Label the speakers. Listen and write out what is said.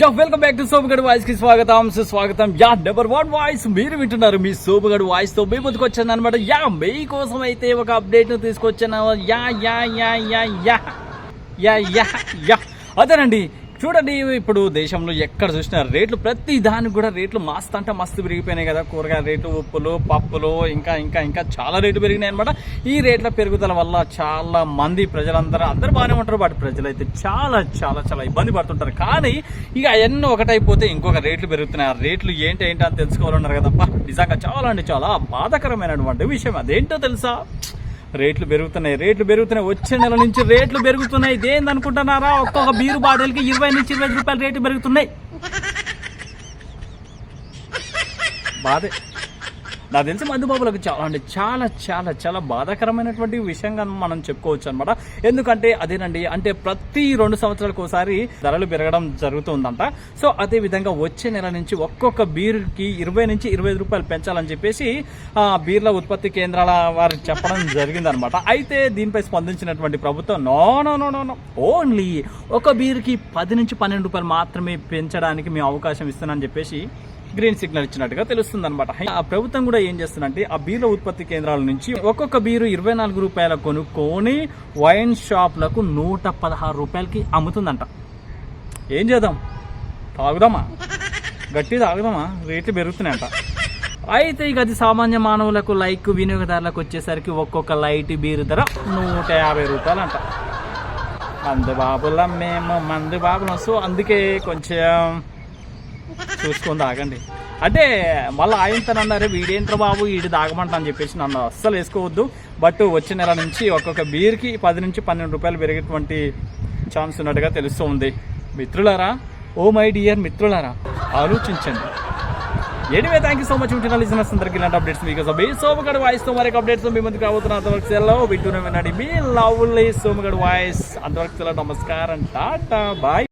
Speaker 1: Yeah welcome back to Somagad వాయిస్కి స్వాగతం. సుస్వాగతం yeah number one voice మీరు వింటున్నారు మీ సోమగడ్ వాయిస్తో. మీ ముందుకు వచ్చాను అనమాట యా మీకోసం అయితే ఒక అప్డేట్ను తీసుకొచ్చాను. Yeah yeah yeah yeah yeah. Yeah yeah yeah. అదేనండి చూడండి ఇప్పుడు దేశంలో ఎక్కడ చూసినా రేట్లు ప్రతి దానికి కూడా రేట్లు మస్తు అంటే మస్తు పెరిగిపోయినాయి కదా. కూరగాయల రేట్లు ఉప్పులు పప్పులు ఇంకా ఇంకా ఇంకా చాలా రేట్లు పెరిగినాయి అనమాట ఈ రేట్ల పెరుగుదల వల్ల చాలా మంది ప్రజలందరూ అందరూ బాగానే ఉంటారు. బట్ ప్రజలైతే చాలా చాలా చాలా ఇబ్బంది పడుతుంటారు. కానీ ఇక అవన్నీ ఒకటైపోతే ఇంకొక రేట్లు పెరుగుతున్నాయి. ఆ రేట్లు ఏంటి ఏంటి అని తెలుసుకోవాలన్నారు కదప్ప. నిజంగా చాలా అంటే చాలా బాధాకరమైనటువంటి విషయం. అదేంటో తెలుసా? రేట్లు పెరుగుతున్నాయి. రేట్లు పెరుగుతున్నాయి. వచ్చే నెల నుంచి రేట్లు పెరుగుతున్నాయి. ఇదేంది అనుకుంటున్నారా ఒక్కొక్క బీరు బాటిల్కి ఇరవై నుంచి ఇరవై రూపాయలు రేట్లు పెరుగుతున్నాయి. బాధే. నాకు తెలిసి మధుబాబులకు చాలా అంటే చాలా చాలా చాలా బాధాకరమైనటువంటి విషయంగా మనం చెప్పుకోవచ్చు అనమాట ఎందుకంటే అదేనండి అంటే ప్రతి రెండు సంవత్సరాలకు ఒకసారి ధరలు పెరగడం జరుగుతుందంట. సో అదే విధంగా వచ్చే నెల నుంచి ఒక్కొక్క బీర్కి ఇరవై నుంచి ఇరవై రూపాయలు పెంచాలని చెప్పేసి బీర్ల ఉత్పత్తి కేంద్రాల వారు చెప్పడం జరిగిందనమాట అయితే దీనిపై స్పందించినటువంటి ప్రభుత్వం no no no no no only ఒక బీర్కి పది నుంచి పన్నెండు రూపాయలు మాత్రమే పెంచడానికి మేము అవకాశం ఇస్తున్నామని చెప్పేసి గ్రీన్ సిగ్నల్ ఇచ్చినట్టుగా తెలుస్తుంది అనమాట ఆ ప్రభుత్వం కూడా ఏం చేస్తుందంటే ఆ బీర్ల ఉత్పత్తి కేంద్రాల నుంచి ఒక్కొక్క బీరు ఇరవై నాలుగు రూపాయల కొనుక్కొని వైన్ షాప్లకు నూట పదహారు రూపాయలకి అమ్ముతుందంట. ఏం చేద్దాం? తాగుదామా? గట్టి తాగుదామా? రేట్లు పెరుగుతున్నాయంట. అయితే ఇక అది సామాన్య మానవులకు లైక్ వినియోగదారులకు వచ్చేసరికి ఒక్కొక్క లైట్ బీరు ధర నూట యాభై రూపాయలు అంట మందు బాబులం మేము మందు బాబులం సో అందుకే కొంచెం చూసుకొని తాగండి. అంటే మళ్ళీ ఆయన అన్నారు వీడేంట్రా బాబు వీడి తాగమంట అని చెప్పేసి నన్ను అస్సలు వేసుకోవద్దు. బట్ వచ్చే నెల నుంచి ఒక్కొక్క బీర్కి పది నుంచి పన్నెండు రూపాయలు పెరిగేటువంటి ఛాన్స్ ఉన్నట్టుగా తెలుస్తూ ఉంది. మిత్రులారా ఓ మై డియర్ మిత్రులారా ఆలోచించండి. Anyway thank you so much ఉంటున్న లిజనర్స్ అందరికి ఇలాంటి అప్డేట్స్ మీకు సో మీ సోమగడ్ వాయిస్తో మరొక అప్డేట్స్ మీ ముందుకు అవుతున్న అంతవరకు సెలవు వింటూనే వినండి. మీ లవ్లీ సోమగడ్ వాయిస్. అంతవరకు సెలవు నమస్కారం. Tata bye.